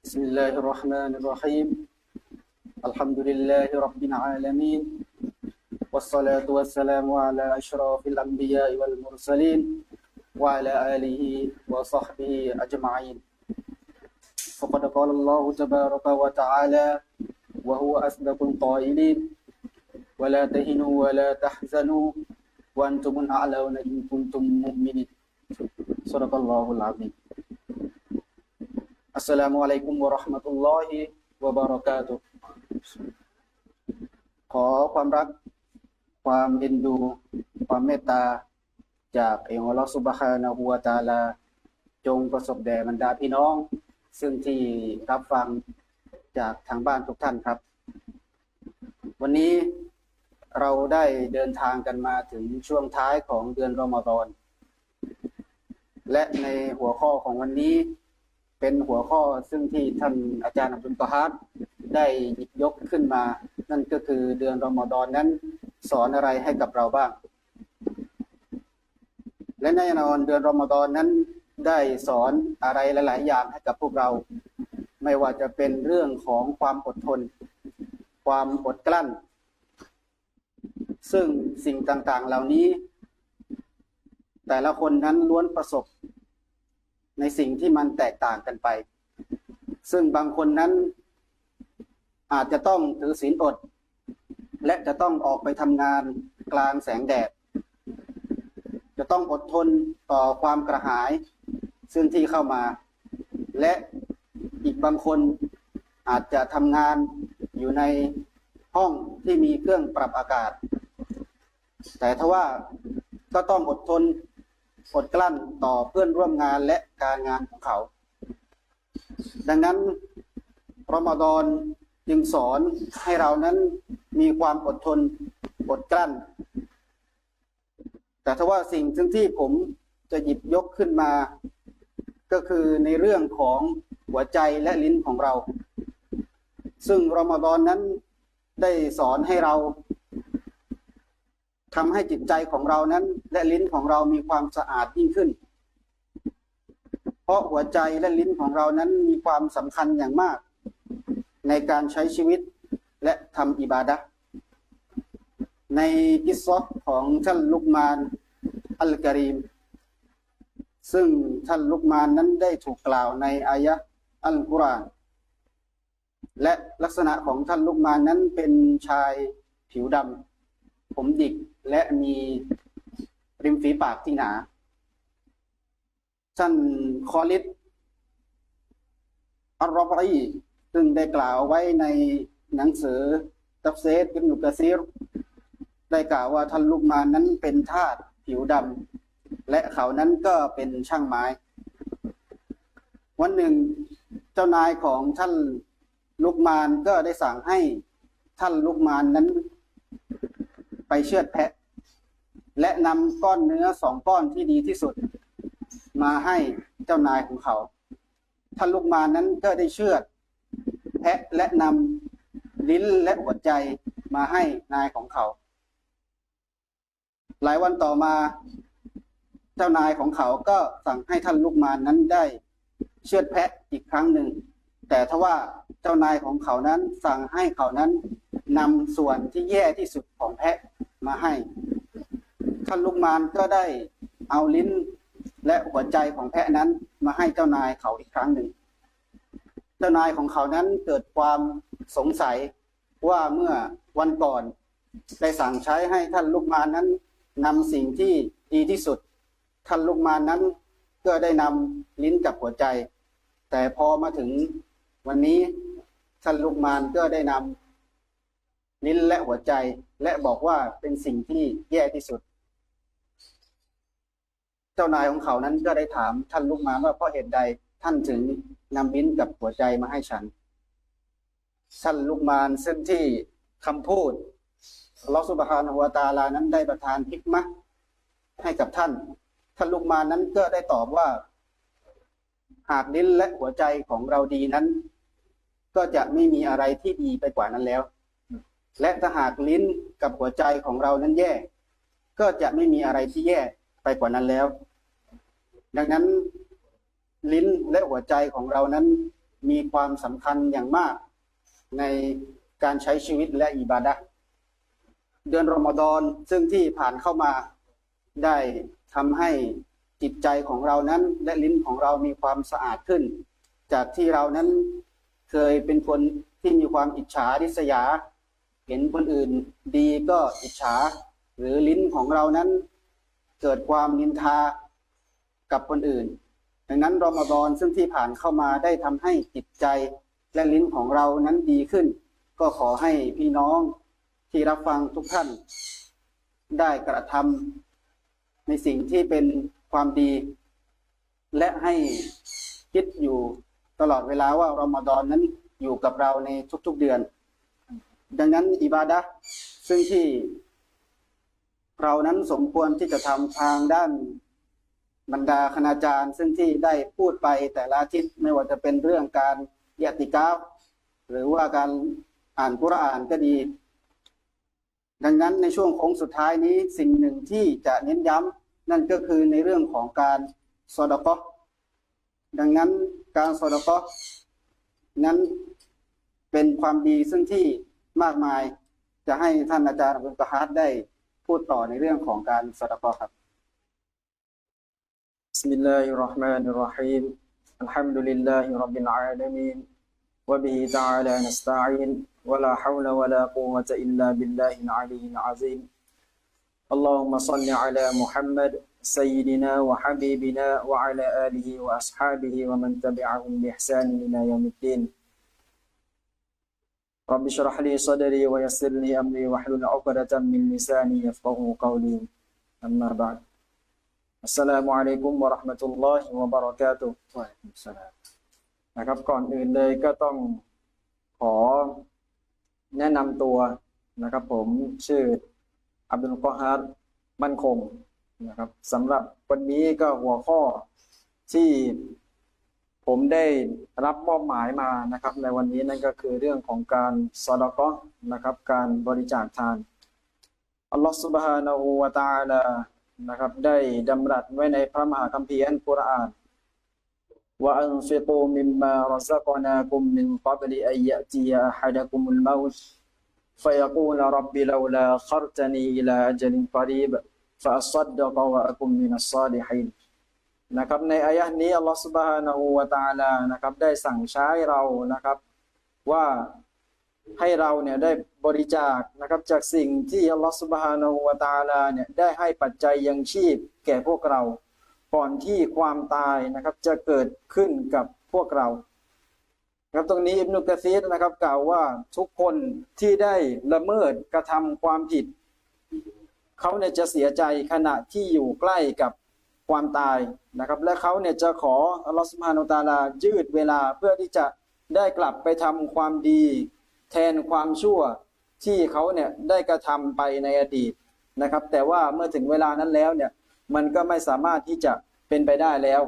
بسم الله الرحمن الرحيم. الحمد لله رب العالمين والصلاة والسلام على أشرف الأنبياء والمرسلين وعلى آله وصحبه أجمعين. فقد قال الله تبارك وتعالى وهو أصدق القائلين ولا تهنوا ولا تحزنوا وأنتم الأعلون إن كنتم مؤمنين. صدق الله العظيم. อัสสลามุอะลัยกุมวะเราะห์มะตุลลอฮิวะบะเราะกาตุฮ์ขอความรัก ความเอ็นดู ความเมตตา จากองค์อัลลอฮฺซุบฮานะฮูวะตาลา จงประสบแด่บรรดาพี่น้อง ซึ่งที่รับฟังจากทางบ้านทุกท่านครับ วันนี้เราได้เดินทางกันมาถึงช่วงท้ายของเดือนรอมฎอนและในหัวข้อของวันนี้ เป็นหัวข้อซึ่งที่ท่านอาจารย์อับดุลกอฮาร์ได้หยิบยกขึ้นมา นั่นก็คือเดือนรอมฎอนนั้น สอนอะไรให้กับเราบ้าง และแน่นอนเดือนรอมฎอนนั้นได้สอนอะไรหลาย ๆ อย่างให้กับพวกเรา ไม่ว่าจะเป็นเรื่องของความอดทน ความอดกลั้น ซึ่งสิ่งต่าง ๆ เหล่านี้ แต่ละคนนั้นล้วนประสบ ในสิ่งที่มันแตกต่างกันไป ซึ่งบางคนนั้นอาจจะต้องถือศีลอด และจะต้องออกไปทำงานกลางแสงแดด จะต้องอดทนต่อความกระหาย ซึ่งที่เข้ามา และอีกบางคนอาจจะทำงานอยู่ในห้องที่มีเครื่องปรับอากาศ แต่ทว่าก็ต้องอดทน อดกลั้นต่อเพื่อนร่วมงานและการงานของเขา ดังนั้นรอมฎอนจึงสอนให้เรานั้นมีความอดทนอดกลั้น แต่ถ้าว่าสิ่งซึ่งที่ผมจะหยิบยกขึ้นมา ก็คือในเรื่องของหัวใจและลิ้นของเรา ซึ่งรอมฎอนนั้นได้สอนให้เรา ทำให้จิตใจของเรานั้น และลิ้นของเรามีความสะอาดยิ่งขึ้น เพราะหัวใจและลิ้นของเรานั้นมีความสำคัญอย่างมาก ในการใช้ชีวิตและทำอิบาดะในกิสซอฟของท่านลุกมานอัลกะรีมซึ่งท่านลุกมานนั้นได้ถูกกล่าวในอายะอัลกุรอานและลักษณะของท่านลุกมานนั้นเป็นชายผิวดำผมดิก และมีริมฝีปากที่หนา ท่านคอลิดอัลรอบรีซึ่งได้กล่าวไว้ในหนังสือตัฟเซตอิบนุกะซีรได้กล่าวว่าท่านลูกมานนั้นเป็นทาสผิวดำและเขานั้นก็เป็นช่างไม้ วันหนึ่งเจ้านายของท่านลูกมานก็ได้สั่งให้ท่านลูกมานนั้น ไปเชือดแพะ และนำก้อนเนื้อสองก้อนที่ดีที่สุด มาให้เจ้านายของเขาท่านลูกมานั้นก็ได้เชือด แพะและนำลิ้นและหัวใจมาให้นายของเขา หลายวันต่อมาเจ้านายของเขาก็สั่งให้ท่านลูกมานั้นได้เชือดแพะอีกครั้งหนึ่ง แต่ทว่าเจ้านายของเขานั้นสั่งให้เขานั้น นำส่วนที่แย่ที่สุดของแพะมาให้ ท่านลูกมานก็ได้เอาลิ้นและหัวใจของแพะนั้นมาให้เจ้านายเขาอีกครั้งหนึ่ง เจ้านายของเขานั้นเกิดความสงสัยว่าเมื่อวันก่อนได้สั่งใช้ให้ท่านลูกมานนั้นนำสิ่งที่ดีที่สุด ท่านลูกมานนั้นก็ได้นำลิ้นกับหัวใจ แต่พอมาถึงวันนี้ท่านลูกมานก็ได้นำ ลิ้นและหัวใจ และบอกว่าเป็นสิ่งที่แย่ที่สุด เจ้านายของเขานั้นก็ได้ถามท่านลูกมาว่าเพราะเหตุใดท่านถึงนำลิ้นกับหัวใจมาให้ฉัน ท่านลูกมานซึ่งที่คำพูดอัลอสุบฮานะฮูวตาลานั้นได้ประทานฮิกมะให้กับท่าน ท่านลูกมานนั้นก็ได้ตอบว่า หากลิ้นและหัวใจของเราดีนั้น ก็จะไม่มีอะไรที่ดีไปกว่านั้นแล้ว และถ้าหากลิ้นกับหัวใจของเรานั้นแย่ ก็จะไม่มีอะไรที่แย่ไปกว่านั้นแล้ว ดังนั้นลิ้นและหัวใจของเรานั้นมีความสำคัญอย่างมาก ในการใช้ชีวิตและอิบาดะเดือนรอมฎอนซึ่งที่ผ่านเข้ามาได้ทำให้จิตใจของเรานั้น และลิ้นของเรามีความสะอาดขึ้น จากที่เรานั้นเคยเป็นคนที่มีความอิจฉาริษยา เห็นคนอื่นดีก็อิจฉา หรือลิ้นของเรานั้น เกิดความนินทากับคนอื่น ดังนั้นรอมฎอนซึ่งที่ผ่านเข้ามาได้ทำให้จิตใจและลิ้นของเรานั้นดีขึ้น ก็ขอให้พี่น้องที่รับฟังทุกท่าน ได้กระทำในสิ่งที่เป็นความดี และให้คิดอยู่ตลอดเวลาว่ารอมฎอนนั้นอยู่กับเราในทุกๆเดือน ดังนั้นอิบาดะซึ่งที่เรานั้นสมควรที่จะทำทางด้านบรรดาคณาจารย์ ซึ่งที่ได้พูดไปแต่ละทิตย์ไม่ว่าจะเป็นเรื่องการยติกาหรือว่าการอ่านกุรอานก็ดี ดังนั้นในช่วงโค้งสุดท้ายนี้สิ่งหนึ่งที่จะเน้นย้ำนั่นก็คือในเรื่องของการสอดกอดังนั้นการสอดกอนั้นเป็นความดีซึ่งที่ มากมาย จะให้ท่านอาจารย์อับดุลกะฮาร์ดได้พูดต่อในเรื่องของการสอดกอครับ بسم الله الرحمن الرحيم الحمد لله رب العالمين وبه تعالى نستعين ولا حول ولا قوة إلا بالله العلي العظيم اللهم صل على محمد سيدنا وحبيبنا وعلى آله وأصحابه ومن تبعهم بإحسان إلى يوم الدين رب اشرح لي صدري ويسر لي أمري واحلل عقدة من لساني يفقه قولي أما بعد อัสสลามุอะลัยกุมวะเราะห์มะตุลลอฮิวะบะเราะกาตุฮ์นะครับ ก่อนอื่นเลยก็ต้องขอแนะนำตัวนะครับ ผมชื่ออับดุลกอฮาร์มั่นคงนะครับสำหรับวันนี้ก็หัวข้อที่ ผมได้รับมอบหมายมานะครับ ในวันนี้นั่นก็คือเรื่องของการซอดาเกาะห์นะครับ การบริจาคทานอัลลอฮฺ سبحانه และ تعالى นะครับได้ดำรัสไว้ในพระมหาคัมภีร์อัลกุรอานว่าอันฟิกูมิมมารซักนาคุมมินกับลิอัยยะตียะอะฮัดะกุมุลมาต فيقول رب لولا أخرتني إلى أجل قريب فأصدق وأكن من الصالحين นะครับในอายะนี้อัลลอฮฺสุบฮานาอูวาตาลานะครับได้สั่งใช้เรานะครับว่าให้เราเนี่ยได้บริจาคนะครับจากสิ่งที่อัลลอฮฺสุบฮานาอูวาตาลาเนี่ยได้ให้ปัจจัยยังชีพแก่พวกเรา ก่อนที่ความตายนะครับจะเกิดขึ้นกับพวกเราครับตรงนี้อิบนุกะซีดนะครับกล่าวว่าทุกคนที่ได้ละเมิดกระทำความผิดเขาเนี่ยจะเสียใจขณะที่อยู่ใกล้กับ ความตายนะครับ และเขาเนี่ยจะขออัลลอฮฺสุบฮานาตาลายืดเวลาเพื่อที่จะได้กลับไปทำความดี แทนความชั่วที่เขาเนี่ยได้กระทำไปในอดีตนะครับ แต่ว่าเมื่อถึงเวลานั้นแล้วเนี่ยมันก็ไม่สามารถที่จะเป็นไปได้แล้ว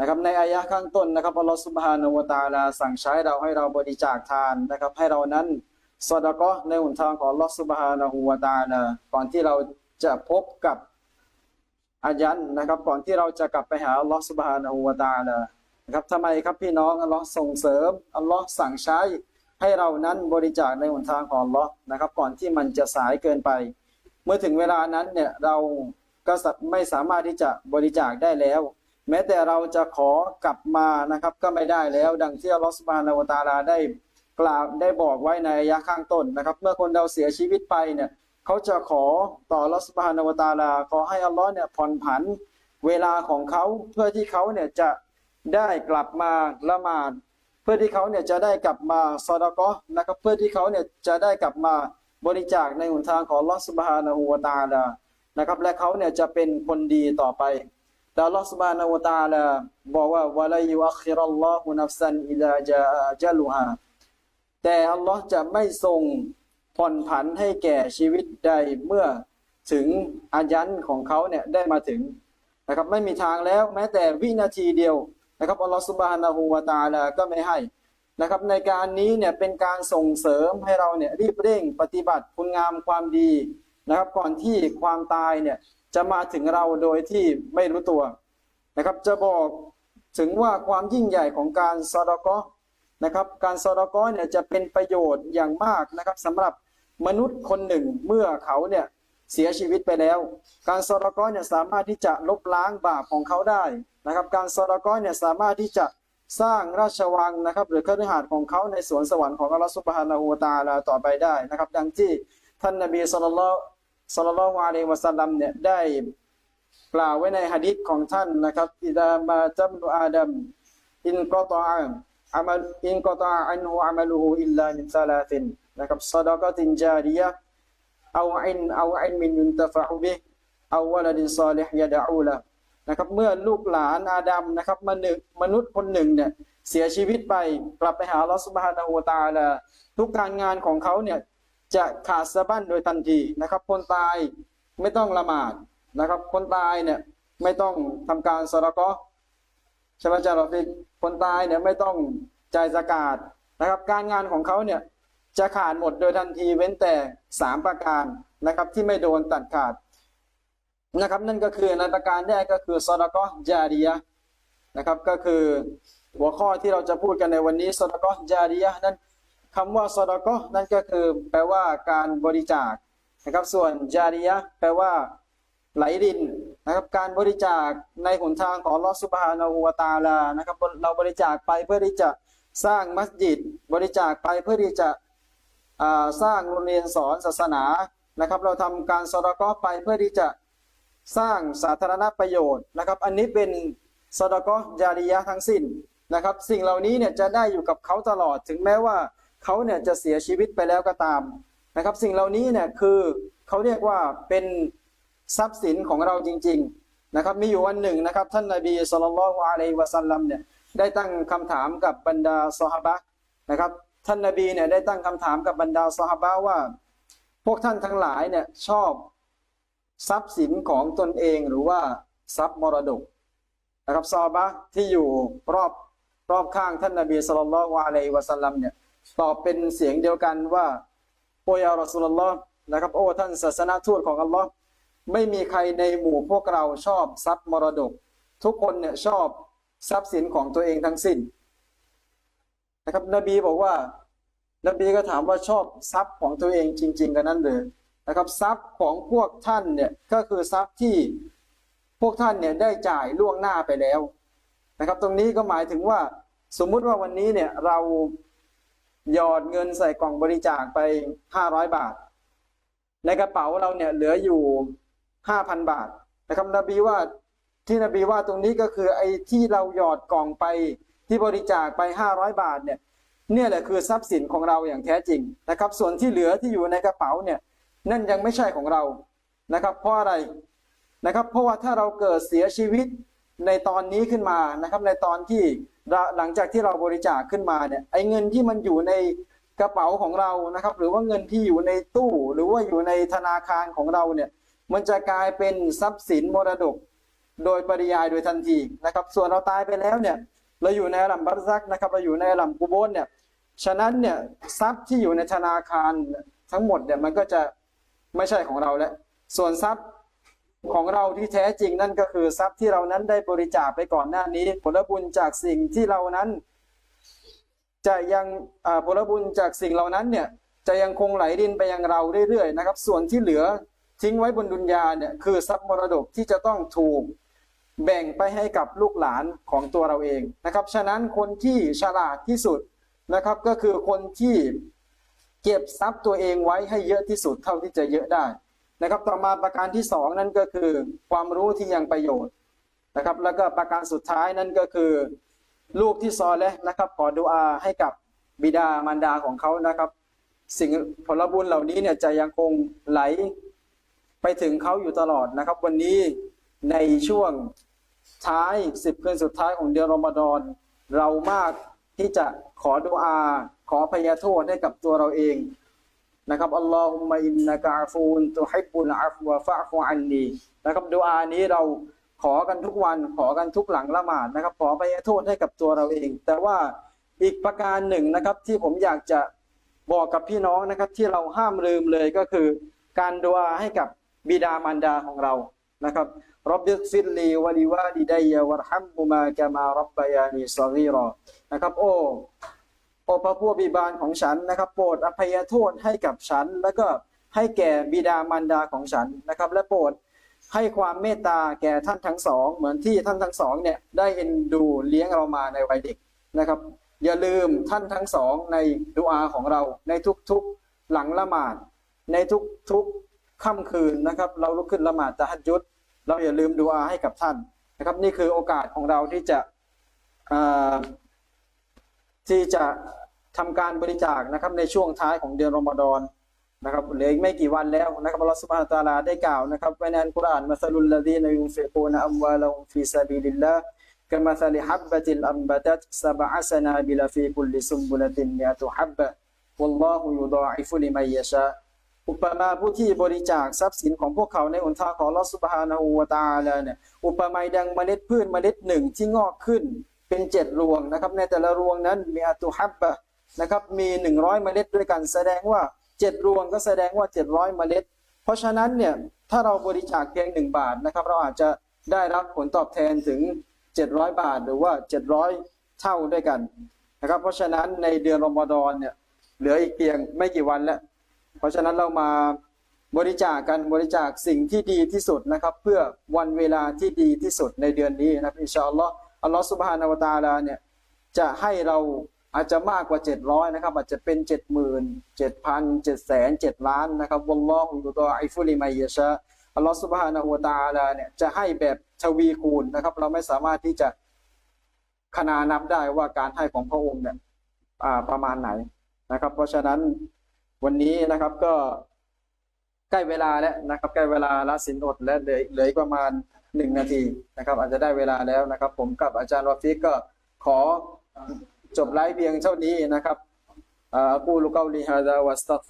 นะครับในอายะข้างต้นนะครับอัลลอฮฺสุบฮานาวตาลาสั่งใช้เราให้เราบริจาคทานนะครับ ให้เรานั้นสอดก็ในหนทางของอัลลอฮฺสุบฮานาหูวะตาลาก่อนที่เราจะพบกับ อายันนะครับ ก่อนที่เราจะกลับไปหาอัลลอฮฺสุบฮานาหูวะตาลานะครับทำไมครับพี่น้องอัลลอฮ์ส่งเสริมอัลลอฮ์สั่งใช้ให้เรานั้นบริจาคในหนทางของอัลลอฮ์นะครับ ก่อนที่มันจะสายเกินไป เมื่อถึงเวลานั้นเนี่ยเราก็ไม่สามารถที่จะบริจาคได้แล้ว แม้แต่เราจะขอกลับมานะครับก็ไม่ได้แล้ว ดังที่อัลลอฮฺสุบฮานาวตาลาได้กล่าวได้บอกไว้ในอายะข้างต้นนะครับ เมื่อคนเราเสียชีวิตไปเนี่ย เขาจะขอต่อรัสบานวตาราขอให้อัลลอฮ์เนี่ยผ่อนผันเวลาของเขาเพื่อที่เขาเนี่ยจะได้กลับมาละหมาด เพื่อที่เขาเนี่ยจะได้กลับมาซาดก็นะครับเพื่อที่เขาเนี่ยจะได้กลับมาบริจาคในหนทางของลอสบานาหัวตาลานะครับ และเขาเนี่ยจะเป็นคนดีต่อไป แต่ลอสบานาหัวตาลาบอกว่าวะลายุอัครัลลอฮุนัฟซันอิลาจาจัลูฮาแต่อัลลอฮ์จะไม่ทรง ผ่อนผันให้แก่ชีวิตใดเมื่อถึงอายันของเขาเนี่ยได้มาถึงนะครับไม่มีทางแล้วแม้แต่วินาทีเดียวนะครับอัลลอฮฺสุบฮานาหูวาตาลาก็ไม่ให้นะครับในการนี้เนี่ยเป็นการส่งเสริมให้เราเนี่ยรีบเร่งปฏิบัติคุณงามความดีนะครับก่อนที่ความตายเนี่ยจะมาถึงเราโดยที่ไม่รู้ตัวนะครับจะบอกถึงว่าความยิ่งใหญ่ของการซาดกะนะครับการซาดกะเนี่ยจะเป็นประโยชน์อย่างมากนะครับสำหรับ มนุษย์คนหนึ่งเมื่อเขาเนี่ยเสียชีวิตไปแล้ว การซอดากอเนี่ยสามารถที่จะลบล้างบาปของเขาได้นะครับ การซอดากอเนี่ยสามารถที่จะสร้างราชวังนะครับ หรือคฤหาสน์ของเขาในสวนสวรรค์ของอัลลอฮฺซุบฮานะฮูตาลาต่อไปได้นะครับ ดังที่ท่านนบีศ็อลลัลลอฮุลลัลลอะลัยฮิวะซัลลัมเนี่ยได้กล่าวไว้ในหะดีษของท่านนะครับอิดามาจับนุอาดัมอินกอตออันอามัลอินกอตออันฮุอามัลุฮุอิลลามินซาลาติน นะครับซะดะกะตินจาริยะเอาอินเอาอินมินยุนตะฟะอุบิเอาวะลดินซอลิฮยะดะอูละนะครับเมื่อลูกหลานอาดัมนะครับมนุษย์มนุษย์คนหนึ่งเนี่ยเสียชีวิตไปกลับไปหาลอสุบฮานะฮูตาลาทุกการงานของเขาเนี่ยจะขาดสะบั้นโดยทันทีนะครับ คนตายไม่ต้องละหมาดนะครับ คนตายเนี่ยไม่ต้องทำการสระกอฮ์ใช่ไหมอาจารย์เราฟิกคนตายเนี่ยไม่ต้องจ่ายสกาดนะครับ การงานของเขาเนี่ย จะขาดหมดโดยทันทีเว้นแต่สามประการนะครับที่ไม่โดนตัดขาดนะครับนั่นก็คือนาตการแรกก็คือซอดกอจาริยะนะครับก็คือหัวข้อที่เราจะพูดกันในวันนี้ซอดกอจาริยะนั้นคำว่าซอดกอนั่นก็คือแปลว่าการบริจาคนะครับส่วนจาริยะแปลว่าไหลดินนะครับการบริจาคในหนทางของลอสุบฮานาหูวาตาลานะครับเราบริจาคไปเพื่อที่จะสร้างมัสยิด บริจาคไปเพื่อที่จะ สร้างโรงเรียนสอนศาสนานะครับ เราทำการซอดากอไปเพื่อที่จะสร้างสาธารณประโยชน์นะครับ อันนี้เป็นสดกอจาริยะทั้งสิ้นนะครับ สิ่งเหล่านี้เนี่ยจะได้อยู่กับเขาตลอดถึงแม้ว่าเขาเนี่ยจะเสียชีวิตไปแล้วก็ตามนะครับ สิ่งเหล่านี้เนี่ยคือเขาเรียกว่าเป็นทรัพย์สินของเราจริง ๆนะครับ มีอยู่วันหนึ่งนะครับ ท่านนบีสุลต่านละฮ์อะลัยฮิวะสัลลัมเนี่ยได้ตั้งคำถามกับบรรดาซอฮาบะนะครับ ท่านนบีเนี่ยได้ตั้งคำถามกับบรรดาซอฮาบะว่า พวกท่านทั้งหลายเนี่ยชอบทรัพย์สินของตนเองหรือว่าทรัพย์มรดกนะครับซอฮาบะที่อยู่รอบรอบข้างท่านนบีสุลต่านละฮ์อะลัยฮิวะสัลลัมเนี่ยตอบเป็นเสียงเดียวกันว่าโอยารอสุลลอฮ์นะครับโอ้ท่านศาสนาทูตของอัลลอฮ์ไม่มีใครในหมู่พวกเราชอบทรัพย์มรดก ทุกคนเนี่ยชอบทรัพย์สินของตัวเองทั้งสิ้น นะครับนบีบอกว่านบีก็ถามว่าชอบทรัพย์ของตัวเองจริง ๆ กันนั้นเลยนะครับทรัพย์ของพวกท่านเนี่ยก็คือทรัพย์ที่พวกท่านเนี่ยได้จ่ายล่วงหน้าไปแล้วนะครับ ตรงนี้ก็หมายถึงว่าสมมุติว่าวันนี้เนี่ยเราหยอดเงินใส่กล่องบริจาคไปห้าร้อยบาท ในกระเป๋าเราเนี่ยเหลืออยู่ห้าพันบาทนะครับนบีว่าที่นบีว่าตรงนี้ก็คือไอ้ที่เราหยอดกล่องไป ที่บริจาคไปห้าร้อยบาทเนี่ยเนี่ยแหละคือทรัพย์สินของเราอย่างแท้จริงนะครับ ส่วนที่เหลือที่อยู่ในกระเป๋าเนี่ยนั่นยังไม่ใช่ของเรานะครับ เพราะอะไรนะครับ เพราะว่าถ้าเราเกิดเสียชีวิตในตอนนี้ขึ้นมานะครับ ในตอนที่หลังจากที่เราบริจาคขึ้นมาเนี่ยไอ้เงินที่มันอยู่ในกระเป๋าของเรานะครับ หรือว่าเงินที่อยู่ในตู้ หรือว่าอยู่ในธนาคารของเราเนี่ยมันจะกลายเป็นทรัพย์สินมรดก โดยปริยายโดยทันทีนะครับ ส่วนเราตายไปแล้วเนี่ย เราอยู่ในอลัมบัตซักนะครับเราอยู่ในอลัมกุโบนเนี่ยฉะนั้นเนี่ยทรัพย์ที่อยู่ในธนาคารทั้งหมดเนี่ยมันก็จะไม่ใช่ของเราแล้วส่วนทรัพย์ของเราที่แท้จริงนั่นก็คือทรัพย์ที่เรานั้นได้บริจาคไปก่อนหน้านี้ ผลบุญจากสิ่งที่เรานั้น จะยังผลบุญจากสิ่งเหล่านั้นเนี่ยจะยังคงไหลดินไปยังเราเรื่อยๆนะครับ ส่วนที่เหลือทิ้งไว้บนดุนยาเนี่ยคือทรัพย์มรดกที่จะต้องถูก แบ่งไปให้กับลูกหลานของตัวเราเองนะครับ ฉะนั้นคนที่ฉลาดที่สุดนะครับ ก็คือคนที่เก็บทรัพย์ตัวเองไว้ให้เยอะที่สุดเท่าที่จะเยอะได้นะครับ ต่อมาประการที่สองนั่นก็คือ ความรู้ที่ยังประโยชน์นะครับ แล้วก็ประการสุดท้ายนั่นก็คือ ลูกที่ซอและนะครับ ขอดุอาให้กับบิดามารดาของเขานะครับ สิ่งผลบุญเหล่านี้เนี่ยจะยังคงไหลไปถึงเขาอยู่ตลอดนะครับ วันนี้ในช่วง ท้ายสิบคืนสุดท้ายของเดือนรอมฎอนเรามากที่จะขอดุอา ขอพยาโทษให้กับตัวเราเองนะครับอัลลอฮุมะอินนะกาฟูนตุฮิบุลอาฟวะฟะฟูอันนีนะครับดุอานี้เราขอกันทุกวันขอกันทุกหลังละหมาดนะครับ ขอพยโทษให้กับตัวเราเอง แต่ว่าอีกประการหนึ่งนะครับ ที่ผมอยากจะบอกกับพี่น้องนะครับ ที่เราห้ามลืมเลยก็คือ การดุอาให้กับบิดามารดาของเรานะครับ รับบิฟิลลีวะลิวาลิดัยะวัรฮัมุมากะมารับบยานีซอกีรอนะครับโอ้พระผู้บิบาลของฉันนะครับ โปรดอภัยโทษให้กับฉัน แล้วก็ให้แก่บิดามารดาของฉันนะครับ และโปรดให้ความเมตตาแก่ท่านทั้งสอง เหมือนที่ท่านทั้งสองเนี่ยได้เอ็นดูเลี้ยงเรามาในวัยเด็กนะครับ อย่าลืมท่านทั้งสองในดุอาของเราในทุกๆหลังละหมาดในทุกๆค่ำคืนนะครับ เราลุกขึ้นละหมาดตะฮัจยุด เราอย่าลืมดูอาให้กับท่านนะครับ นี่คือโอกาสของเราที่จะที่จะทำการบริจาคนะครับในช่วงท้ายของเดือนรอมฎอนนะครับเหลืออีกไม่กี่วันแล้วนะครับอัลลอฮฺซุบฮานะตาลาได้กล่าวนะครับไว้ในอัลกุรอานมัสลุลลดีนยุนฟิกูนอัมวาลฮุมฟีซาบิลิลลาห์กะมัสลิฮับบะติลอัมบะตัตซะบะซะนาบิลฟีคุลลิซุมบุลตินมิอะตุฮับบะวัลลอฮุยุฎออิฟุลิมัยยะชา อุปมาผู้ที่บริจาคทรัพย์สินของพวกเขาในหนทางของลอสุบฮานาหูวตาแล้วเนี่ยอุปมาดังเมล็ดพืชเมล็ดหนึ่งที่งอกขึ้นเป็นเจ็ดรวงนะครับในแต่ละรวงนั้นมีอัตุฮับบะนะครับมีหนึ่งร้อยเมล็ดด้วยกันแสดงว่าเจ็ดรวงก็แสดงว่าเจ็ดร้อยเมล็ด เพราะฉะนั้นเนี่ยถ้าเราบริจาคเพียงหนึ่งบาทนะครับเราอาจจะได้รับผลตอบแทนถึงเจ็ดร้อยบาทหรือว่าเจ็ดร้อยเท่าด้วยกันนะครับเพราะฉะนั้นในเดือนรอมฎอนเนี่ยเหลืออีกเพียงไม่กี่วันแล้ว เพราะฉะนั้นเรามาบริจาคกันบริจาคสิ่งที่ดีที่สุดนะครับ เพื่อวันเวลาที่ดีที่สุดในเดือนนี้นะอินชาอัลลอฮ์อัลลอฮ์สุบฮานาวตาลาเนี่ยจะให้เราอาจจะมากกว่า 700 นะครับ อาจจะเป็น 7 0 0 0 7 0 0 7แสน7ล้านนะครับวัลลอฮุยุตออิฟุลิมัยยะชาอัลลอฮ์สุบฮานาวตาลาเนี่ยจะให้แบบทวีคูณนะครับ เราไม่สามารถที่จะขนานับได้ว่าการให้ของพระองค์เนี่ยประมาณไหนนะครับ เพราะฉะนั้น วันนี้นะครับก็ใกล้เวลาแล้วนะครับ ใกล้เวลาละสินอดและเหลือเหลืออีกประมาณหนึ่งนาทีนะครับ อาจจะได้เวลาแล้วนะครับ ผมกับอาจารย์รอฟิกก็ขอจบไลฟ์เพียงเท่านี้นะครับอากูลุกาลิฮะดาวัสตัฆ